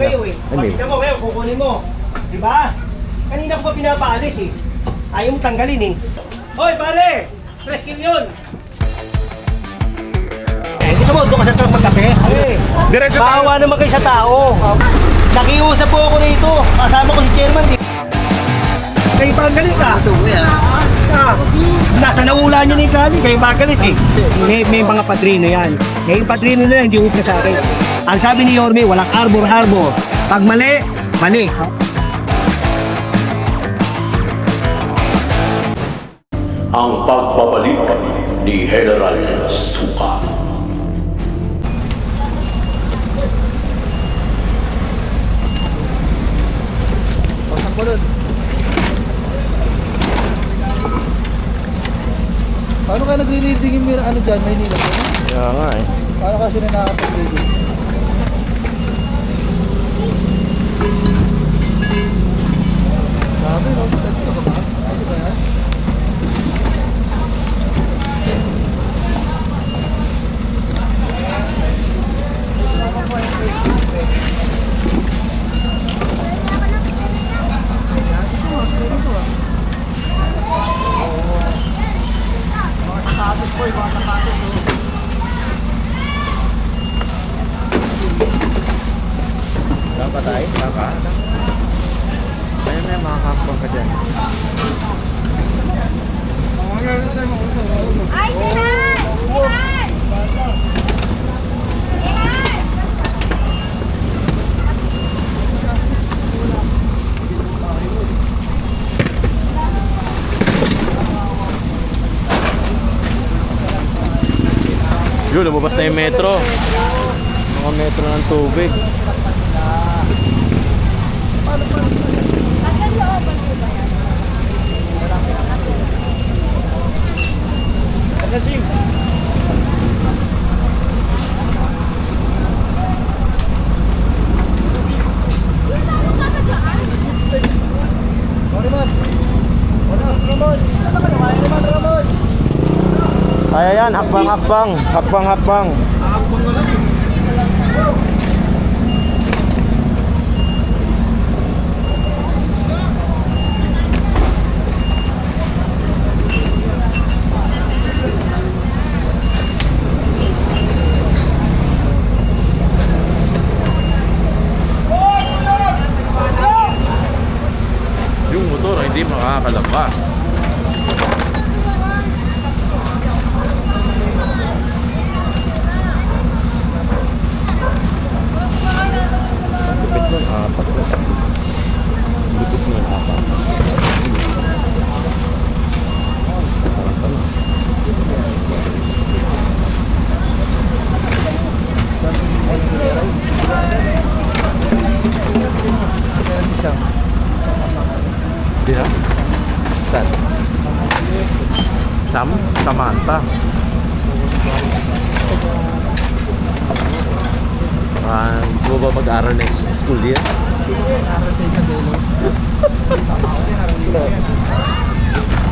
kayo eh. Ano eh? Pagkita mo ngayon, kukunin mo. Di ba? Kanina ko pa pinapaalis eh. Ayaw mo tanggalin eh. Hoy pare! Fresh kill yun! Eh, gusto mo, doon ka sa truck magkape? Eh, Diretso tayo. Bawa naman kayo sa tao. Nakiusap po ako rito. Kasama ko si chairman. Di. Kayo pa ang galit ah. Ah, nasa naula niyo ni Kali, kayo pa ang galit eh. May, may mga padrino yan. Yung padrino na hindi upna sa akin. Ang sabi ni Yorme, walang arbor-arbor. Pag mali, mali. ang pagbabalik ni General Suka. Paano ka nagre-reading yung ano dyan, Maynila? Kaya nga eh. Paano ka sila nakakapag-reading? Grabe, no? Dito ka ba? Dito ba yan? Dapat tayo, baka. Ayun na yung mga kapwa ka dyan. Ay, Tiran! Tiran! Tiran! Yun, lumabas na yung metro. Mga metro ng tubig. Kaya yan, hakbang, hakbang. Hakbang, hakbang. Yung motor hindi makakalabas. Lupit nun, apat na. Lupit nun, apat. Parang tanong. Kaya si Sam. Di ha? Saan? Sam? Samantha. Ah, uh, ba mag-aral next school year? Para sa Isabelo.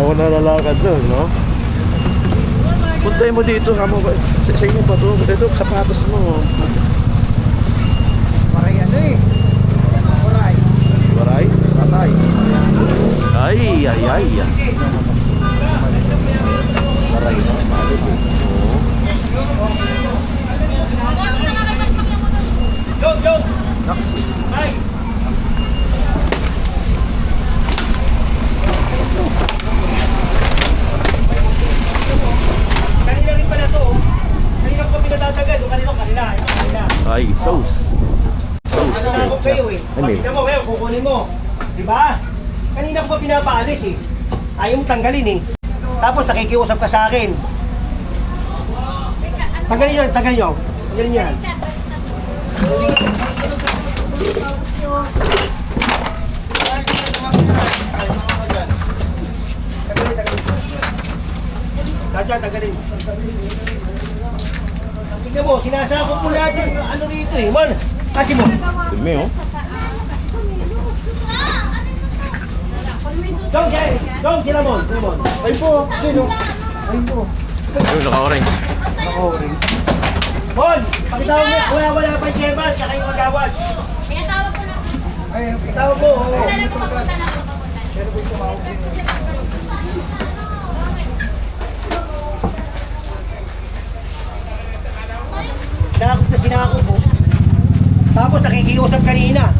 Ako nalalakad doon, no? Puntay mo dito, kamo ba? Sa, sa inyo ba ito? Ito, sapatos mo. Maray ano eh. Maray. Baray? Patay. Ay, ay, ay. Baray na, malit eh. Oo. Yo, yo! Ay! Kanina rin pala to. oh. Kanina ko pinatatagal. Yung kanina, kanina. Yung kanina. Ay, sauce. Sauce. Ano na ako kayo eh. Ano? Pagkita mo ngayon, kukunin mo. Di ba? Kanina ko pa pinapaalis eh. Ayaw mo tanggalin eh. Tapos nakikiusap ka sa akin. Tanggalin nyo, tanggalin nyo. Tanggalin nyo yan. Tanggalin, tanggalin. Yan, tanggalin. Tingnan mo, sinasakop mo lahat yung ano rito eh. Man, kasi mo. Dumi, oh. Dong, Jay! Dong, Cinnamon! Cinnamon! Ay po. Sino? Ay po. Yung naka-orange. Naka-orange. Bon! Pakita mo, wala wala pa yung chairman, saka yung magawad. Pinatawag Tawag mo, oo. Punta na po, papunta na po, papunta na. Sinakot na sinakot mo. Tapos nakikiusap kanina.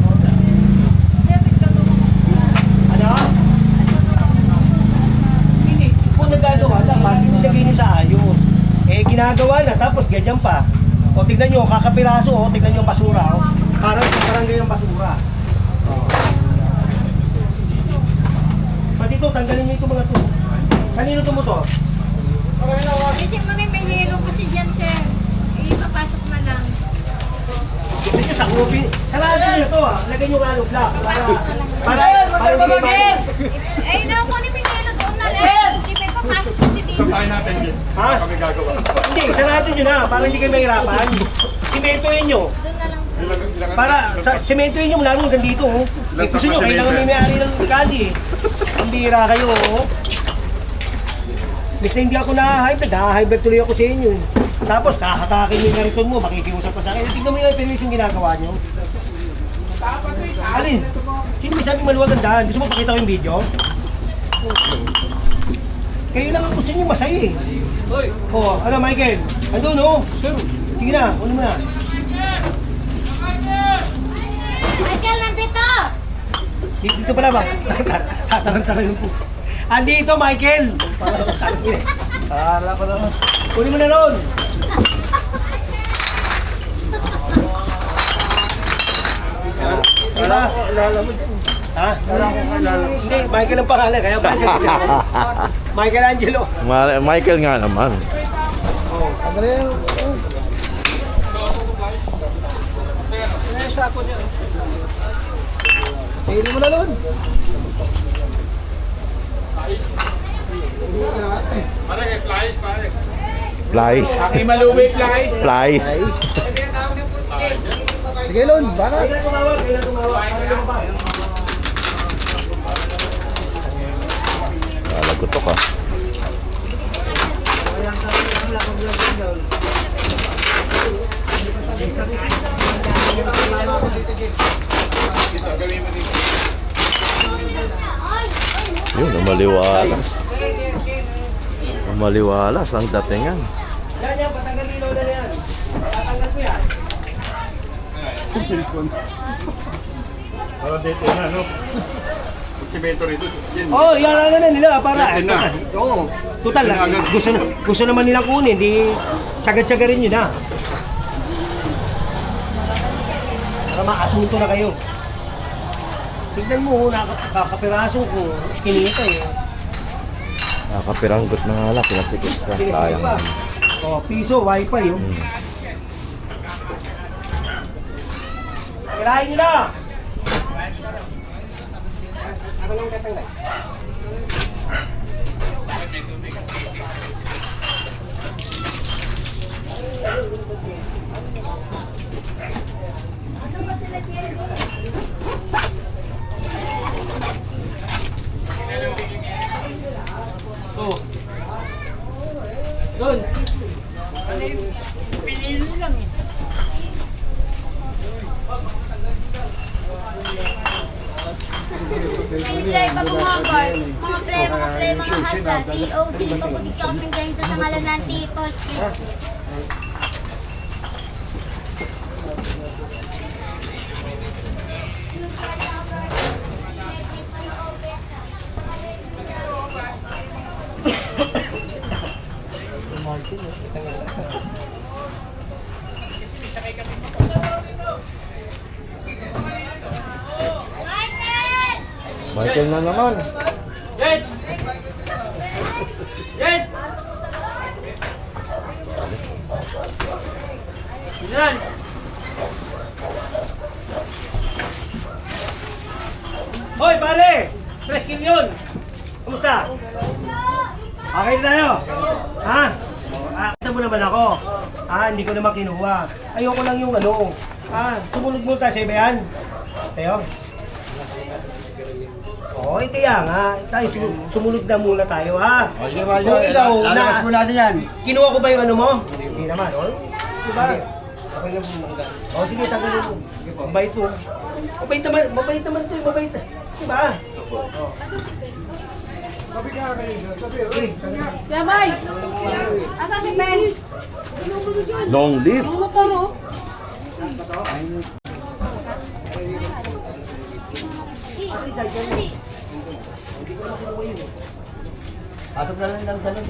Ano? Hindi, kung nagagawa, dapat nilagay niyo sa ayos. Eh, ginagawa na, tapos ganyan pa. O, tignan nyo, kakapiraso, o, tignan nyo basura, o. Parang parang ganyan basura. O. Pati ito, tanggalin nyo itong mga to. Kanino to mo to? Kasi mga may yelo kasi dyan, sir. Papasok na lang. Gusto nyo sa kupin. Sarado nyo to, ha. Lagyan nyo nga block. Para, para, para, para, para, Eh, nakunin mo yung yelo doon na lang. Hindi may papasok kasi dito. Ha? Hindi, sarado nyo na, para hindi kayo mahirapan. Simentoin nyo. Doon na lang. Para, sa, simentoin nyo mula nung hanggang dito. Oh. Eh, gusto nyo, kailangan may may-ari ng kali eh. Ang bira kayo, oh. Basta hindi ako na-hybrid, na-hybrid tuloy ako sa inyo. eh. Tapos, kakatakin yung kariton mo, makikiusap pa sa akin. Tingnan mo yung permission ginagawa nyo. Alin? Sino may sabi maluwag ang daan? Gusto mo pakita ko yung video? Kayo lang ang gusto nyo masaya eh. Oh, ano Michael? Andun oh. Sige na, uno mo na. Michael, nandito! Dito pala ba? Tatarang-tarang yung po. Andito, Michael! Akala ko naman. Kunin mo na ron! Diba? Ha? Hindi, Michael ang pangalan, kaya Michael. Michael Angelo. Ma- Michael nga naman. Ano yan? Oh. Tingin mo na nun. Flies. Flies. Sige, Lon. Bana. Kailan tumawag? Kailan tumawag? Kailan tumawag? Lalagot ka. Yun, umaliwalas. Umaliwalas ang datingan. Yan yan, patanggal ilaw na yan. Tatanggal ko yan. Parang dito na, no? Pagsimento rito. Oh, yan na na nila para. Yan na. Oo. Total, gusto, gusto naman nila kunin, di sagad-sagarin nyo na. Para makasunto na kayo. Tignan mo, nakakapiraso ko, skinita eh. Nakapiranggot na nga lang, pinasikip ka. Sige, sige Sayang. Oh, piso, wifi oh. Hmm. Kirahin nyo na! Ako lang tatanggal. Oh. May play pag guard, mga play, mga play, mga hasta, DOD, pabugit ka kaming ganyan sa sangalan ng T-Pods. Michael na naman. Jet! Jet! Yan! Hoy, pare! Fresh kill yun! Kumusta? Okay na tayo? Ha? Ah, mo naman ako. Ah, hindi ko naman kinuha. Ayoko lang yung ano. Ah, sumunod mo tayo sa iba yan. Tayo? Oo, eh, kaya nga. Tayo, sum- sumunod na muna tayo, ha? Kung ikaw na... Lalabas mo natin yan. Kinuha ko ba yung ano mo? Hindi naman, oh. Diba? Okay lang po. Oh, sige, tagalin mo. Ang bait mo. Mabait naman, mabait naman to, eh, mabait. Diba? Sabay! Asa si Ben? Sinubulog yun. Long live. Yung motor oh. Dali. Pasok na lang ng salon.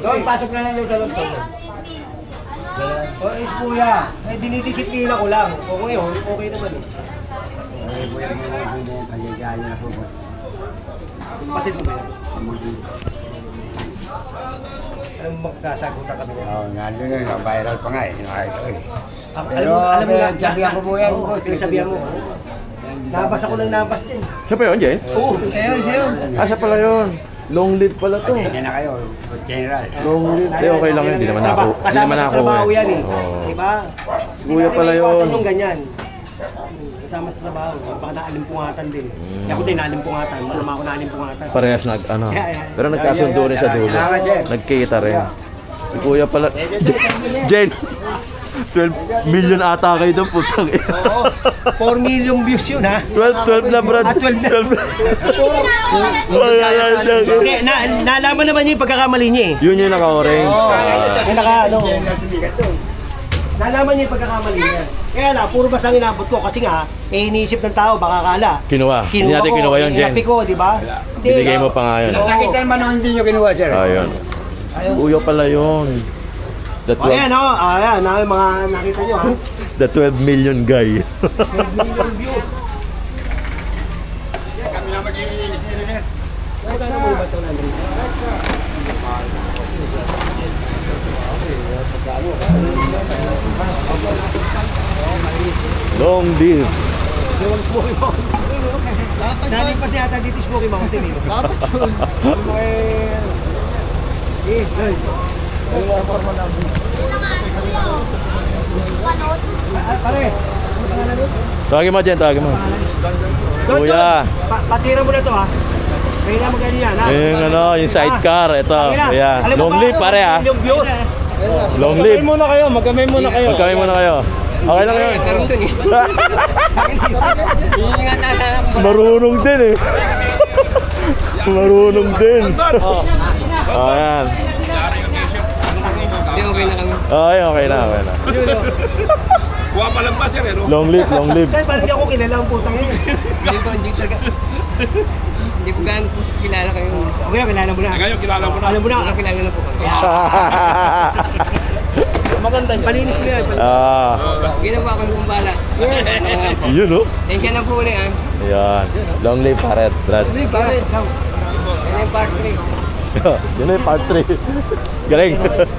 Doon, pasok na lang yung salon. O, is kuya, eh, dinidisiplina ko lang. O ngayon, okay naman eh. Ay, buhay mo na yung kanyang na po. Patid mo ba yan? Alam mo, magkasagutan kami niya. Oo, nandun yun. Viral pa nga eh. Nakita ko eh. Alam Pero, mo, alam mo may na, sabihan ko po yan. Oo, pinagsabihan mo. Nabas ako ng nabas din. Siya pa yun, Jay? Oo. Ayun, ayun. Ah, siya pala yun. Long live pala to. Pasensya na kayo. General. Long live. Eh, okay lang yun. Hindi naman ako. Hindi Kasama naman sa ako. trabaho yan eh. Oo. Diba? Kuya pala yun. Hindi yung ganyan. Kasama sa trabaho. Baka naalimpungatan din. Hindi ako din naalimpungatan. Malama ako naalimpungatan. Parehas nag, ano. Pero nagkasundo rin sa dulo. Nagkita rin. Si kuya pala. Jen! 12 million ata kayo doon, putang ina. Oo. 4 million views yun ha. 12, 12 na, Brad. Ah, 12 na. 12. Ay, ay, ay, ay. Hindi, na, nalaman naman niya yung pagkakamali niya eh. Yun yung naka-orange. Yung naka, ano. Nalaman niya yung pagkakamali niya. Kaya lang, puro basta ang inabot ko kasi nga, eh, iniisip ng tao, baka kala. Kinuha. Hindi natin ko, kinuha yun, Jen. inapi ko, di ba? Hindi. Binigay mo pa nga yun. Nakita naman nung hindi nyo kinuha, sir. Ayun. Kuya pala yun. The O, ayan, 12, o. Ayan, ah, mga nakita niyo, ha. the 12 million guy. 12 million views. Kami na mag-iinis nila niya. Magkano mo ba ito, Landry? Long live. Yung Smoky Mountain. Yata dito Smoky Mountain eh. Dapat yun. Eh, Lloyd. Tawagin mo, Jen. Tawagin mo. Kuya. Pa patira mo na to ha. Kaya na magkano yan ha. Yung ano, yung sidecar. Ito, mo Long live, pare views. Long live. Magkamay muna kayo, magkamay muna kayo. Magkamay muna kayo. Okay lang yun. Marunong din eh. Marunong din. Oh, ayan. Okay, okay na, okay na. Kuha pa lang ba sir eh, no? Long live, long live. Kaya parang hindi ako kilala ang putang yun. Hindi ko, hindi talaga. hindi ko gaano po kilala kayo. Okay, kilala mo na. Ngayon kilala mo na. Alam mo na. Wala kilala na po kami. Palinis mo yan. ah, Ginawa ko ng bala. yun oh. Tensya na po ulit ah. Ayan. Long live, pare. Brad. Yan yung part 3. Yun na yung part 3. Galing.